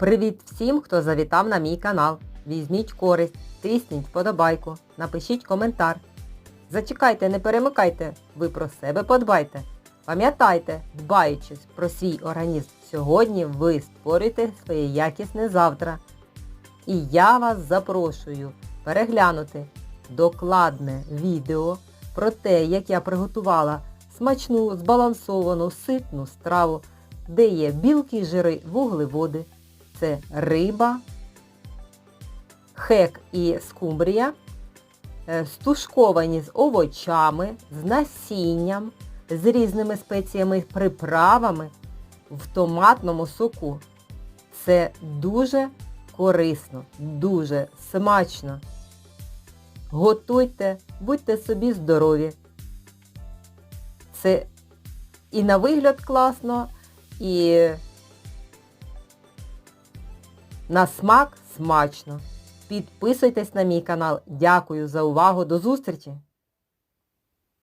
Привіт всім, хто завітав на мій канал. Візьміть користь, тисніть вподобайку, напишіть коментар. Зачекайте, не перемикайте, ви про себе подбайте. Пам'ятайте, дбаючись про свій організм сьогодні, ви створюєте своє якісне завтра. І я вас запрошую переглянути докладне відео про те, як я приготувала смачну, збалансовану, ситну страву, де є білки, жири, вуглеводи. Це риба, хек і скумбрія, е, стушковані з овочами, з насінням, з різними спеціями, приправами в томатному соку. Це дуже корисно, дуже смачно. Готуйте, будьте собі здорові. Це і на вигляд класно, і на смак смачно. Підписуйтесь на мій канал. Дякую за увагу. До зустрічі!